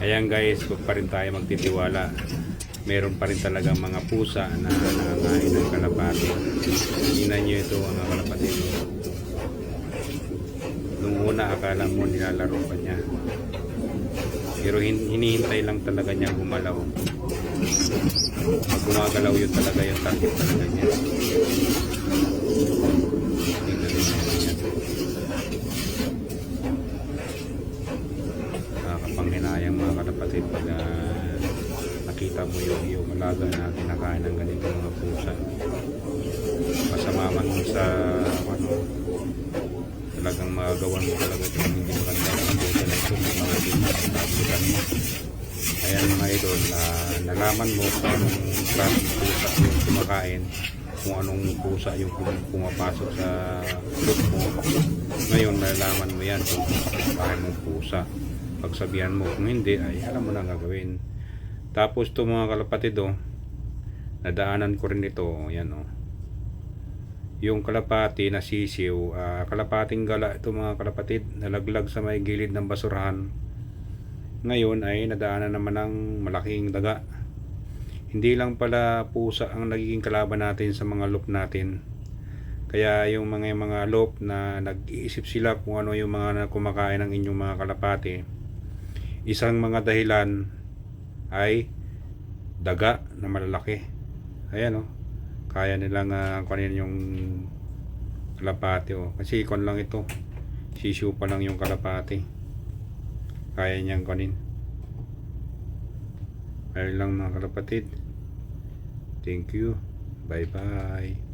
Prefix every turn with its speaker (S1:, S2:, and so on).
S1: Ayan guys, huwag pa rin tayo magtitiwala. Meron pa rin talagang mga pusa na nangangain ng kalapati. Tingnan nyo ito mga kalapati. Nung una akala mo nilalaro pa niya. Pero hin- hinihintay lang talaga niya gumalaw. Pag gumagalaw yun talaga yung target talaga niya. Tingnan nyo naman yan. nakakapanghinayang mga kalapatid pag ah, nakita mo yung yung alaga na kinakain ng ganito mga pusa. Masama man sa ano talagang magagawan mo talaga ito kung hindi maganda. Ang pusa na ito yung mga dinabutan mo ayan mga idol na nalaman mo kung anong klaseng pusa yung kumakain kung anong pusa yung pum- pumapasok sa loop mo. Ngayon malalaman mo yan kung kumakain mong pusa. Pagsabihan mo kung hindi ay alam mo na gagawin tapos to mga kalapatid oh nadaanan ko rin ito yan oh. Yung kalapati na sisiw ah, kalapating gala ito mga kalapatid nalaglag sa may gilid ng basurahan. Ngayon ay nadaanan naman ng malaking daga. Hindi lang pala pusa ang nagiging kalaban natin sa mga loop natin. Kaya yung mga mga loop na nag-iisip sila kung ano yung mga kumakain ng inyong mga kalapati isang mga dahilan ay daga na malalaki. Ayan o kaya nilang uh, kunin yung kalapati o kasi ikon lang ito. Sisiw pa lang yung kalapati kaya niyang kunin ayun lang mga kalapatid. Thank you. Bye bye